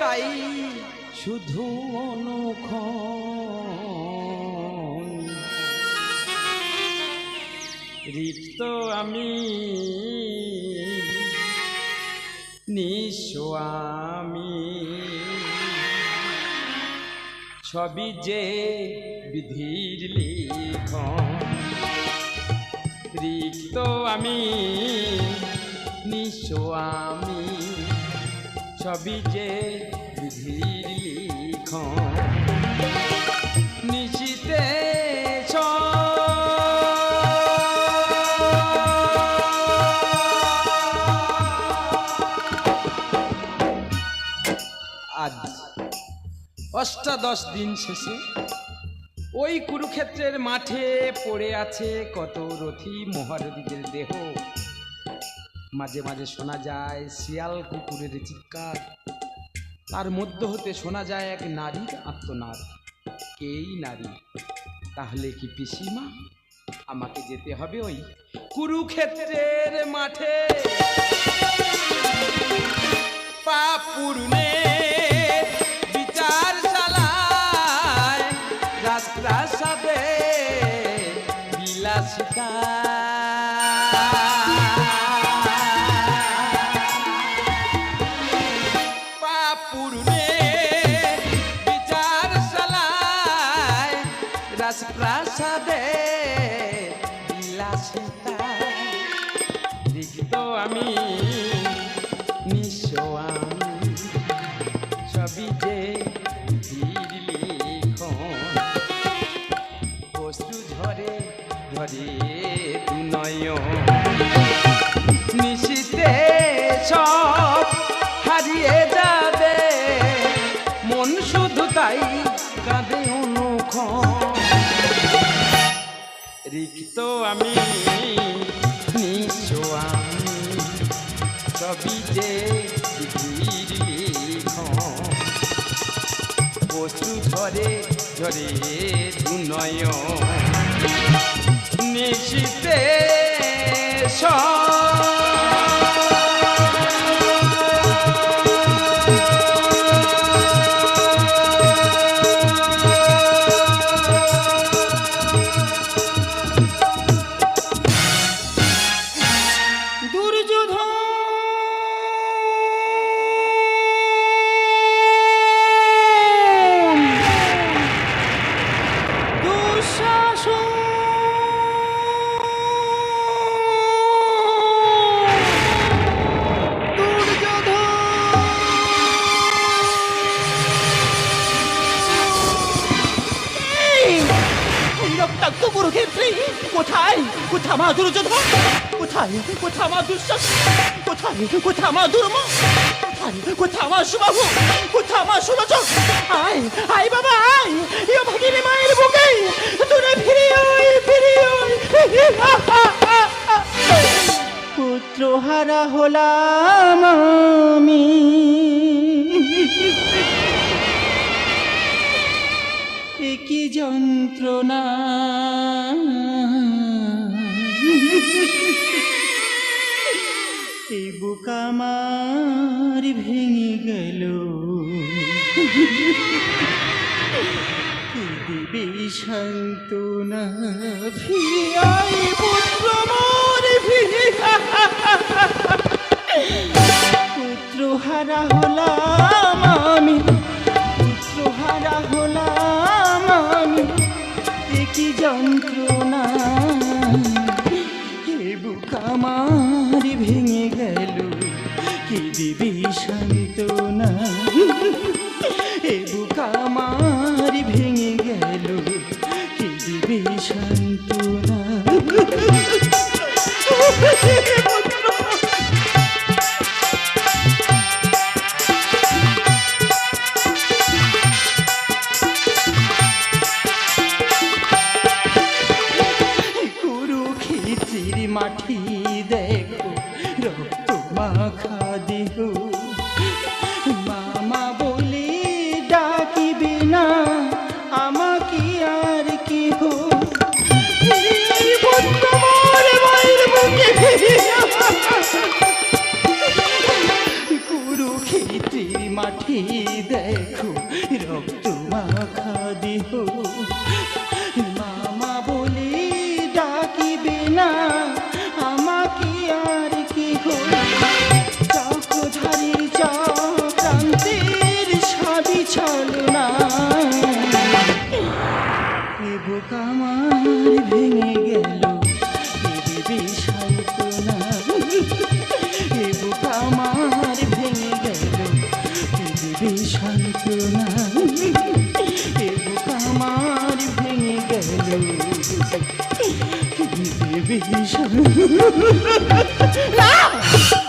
তাই শুধু অনুখ রিক্ত আমি নিঃস্ব আমি। ছবি যে বিধির লিখন রিক্ত আমি নিঃস্ব ছবি যে নিশিতে আজ অষ্টাদশ দিন শেষে ওই কুরুক্ষেত্রের মাঠে পড়ে আছে কত রথী মহারথীদের দেহ। মাঝে মাঝে শোনা যায় শিয়াল কুকুরের চিৎকার। তার মধ্য হতে শোনা যায় এক নারীর আত্মনাদ। এই নারী, তাহলে কি পিসিমা? আমাকে যেতে হবে ওই কুরুক্ষেত্রের মাঠে। পাপুরনে বিচার চালায় রাজপ্রাসাদে বিলাসিতা। রাজপ্রাসাদে বিলাসিতা লিখিত আমি নিঃস্ব আমি ছবি যে রিক্ত আমি নিঃস্ব আমি ছবি যে পশু ঝরে ঝরে দুনয় নিশিতে দুর্যোধন রক্তাক্ত কোথায়? কোথা মা দুর্যোধন? কোথায়? কোথা মা দুঃশাসন কোথায় কোথা মা দুর্ম কোথায় কোথা মা সুবাহু কোথা মা সুলোচন আয় আয় বাবা আয় ইয় ভাগিনী মায়ের বুকে দূরে ফিরে আয় ফিরে পুত্র হারা হলাম আমি। কি যন্ত্রণা? এই বুক আমার ভেঙে গেল। কি দিবি শান্তনা ফিরে পুত্র মোর ফিরে দেখো, রক্ত মাখা দেহ। মামা বলি, ডাকিবি না, আমাকে আর কেহ। কুরুক্ষেত্রীর মাঠে দেখো, রক্ত মাখা দেহ।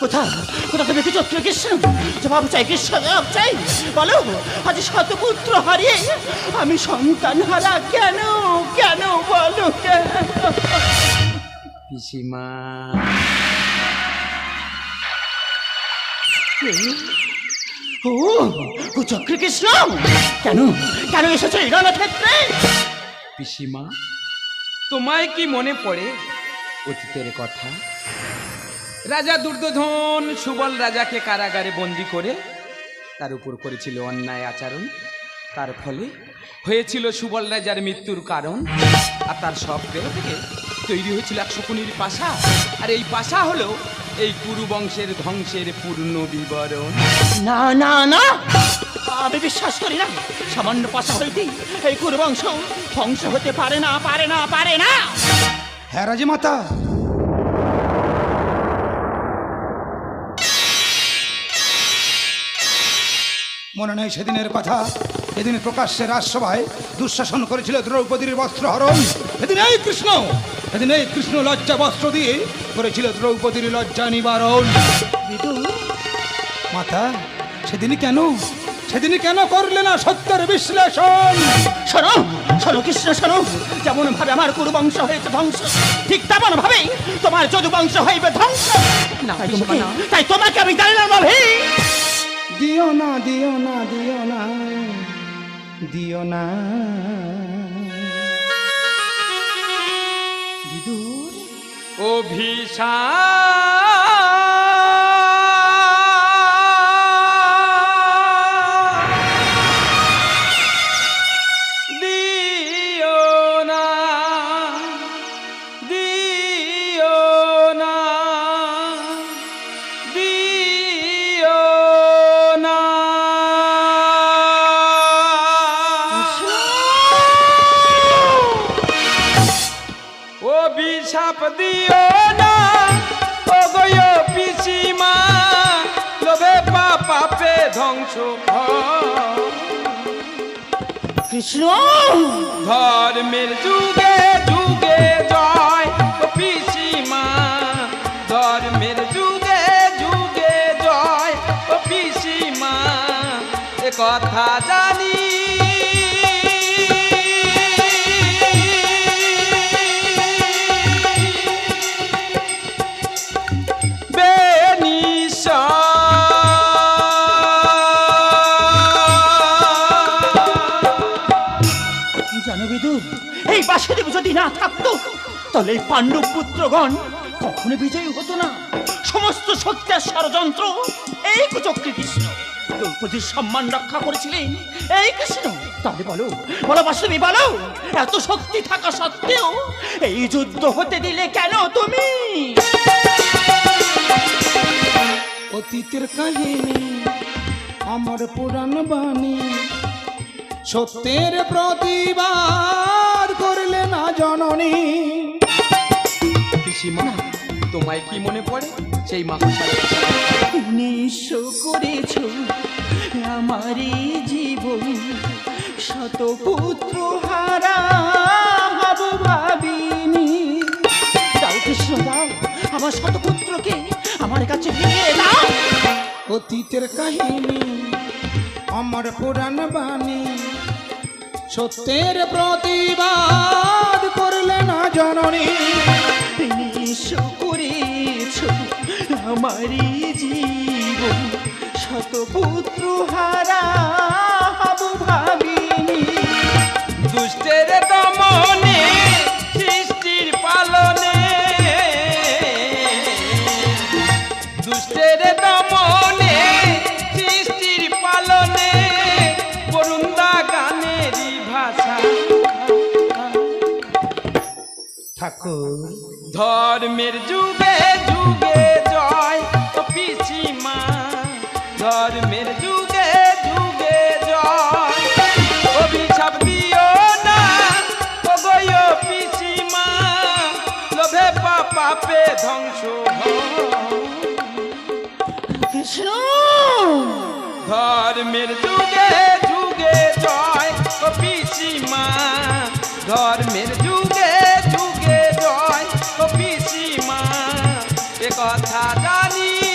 কোথা কোথা তুমি কিছু কৃষ্ণ? জবাব চাই কৃষ্ণ জবাব চাই। বলো আজ শতপুত্র হারিয়ে আমি সন্তান হারা কেন? কেন বলো কেন? পিসিমা। ও ও চক্র কৃষ্ণ! কেন? কেন এসেছ এই রণক্ষেত্রে? পিসিমা। তোমায় কি মনে পড়ে? অতীতের কথা। রাজা দুর্যোধন সুবল রাজাকে কারাগারে বন্দি করে তার উপর করেছিল অন্যায় আচরণ। তার ফলে হয়েছিল সুবল রাজার মৃত্যুর কারণ। আর তার সব দেহ থেকে তৈরি হয়েছিল এক শকুনির পাশা। আর এই পাশা হলো এই কুরু বংশের ধ্বংসের পূর্ণ বিবরণ। না না না! আমি বিশ্বাস করি না। সামান্য পাশা হইতেই এই কুরু বংশ ধ্বংস হতে পারে না পারে না পারে না! হ্যাঁ রাজি মাতা মনে নেই সেদিনের কথা যেদিন প্রকাশ্যে রাজসভায় দুঃশাসন করেছিল দ্রৌপদীর বস্ত্র হরণ। সেদিন এই কৃষ্ণ সেদিন এই কৃষ্ণ লজ্জা বস্ত্র দিয়ে করেছিল দ্রৌপদীর লজ্জা নিবারণ। মাতা সেদিনই কেন? সেদিনই কেন করলে না সত্যের বিশ্লেষণ? শোনো শোনো কৃষ্ণ শোনো। যেমন ভাবে আমার কুরু বংশ হয়েছে ধ্বংস ঠিক তেমন ভাবে তোমার যদু বংশ হইবে ধ্বংস। না, তাই তোমাকে আমি জানি না ভাবে। দিও না দিও না দিও না দিও না। বিদুর। ধ্বংস। কৃষ্ণ ধর্মের যুগে যুগে জয় পিসিমা ধর্মের যুগে যুগে জয় পিসিমা এ কথা জানি তাহলে পাণ্ডব পুত্রগণ কখনো বিজয়ী হতো না। সমস্ত শক্তির ষড়যন্ত্র এই কুচক্রী কৃষ্ণ। দ্রৌপদীর সম্মান রক্ষা করেছিলেন এই কৃষ্ণ। তাহলে বলো বলো বাসুদেবী, বলো, এত শক্তি থাকা সত্ত্বেও এই যুদ্ধ হতে দিলে কেন তুমি? অতীতের কাহিনী, আমার পুরাণ বাণী, সত্যের প্রতিবাদ করলে না জননী? পিসিমা তোমায় কি মনে পড়ে? সেই মাকসার নিঃস্ব করেছ আমারই জীবন শত পুত্র হারা ভাবিনি। দাও কৃষ্ণ দাও আমার শত পুত্রকে আমার কাছে ফিরিয়ে দাও। অতীতের কাহিনী আমার পুরাণ বাণী সত্যের প্রতিবাদ করলে না জননী? নিঃস্ব করেছ আমারই জীবন শত পুত্র হারা ঠাকুর। ধর্মের যুগে যুগে জয়, ও পিসিমা। ধর্মের যুগে যুগে জয়, অভিশাপ দিও না ও গো পিসিমা। লোভে পাপে ধ্বংস ধর্মের যুগে যুগে জয়, ও পিসিমা। ধর্মের যুগে কথা জানি।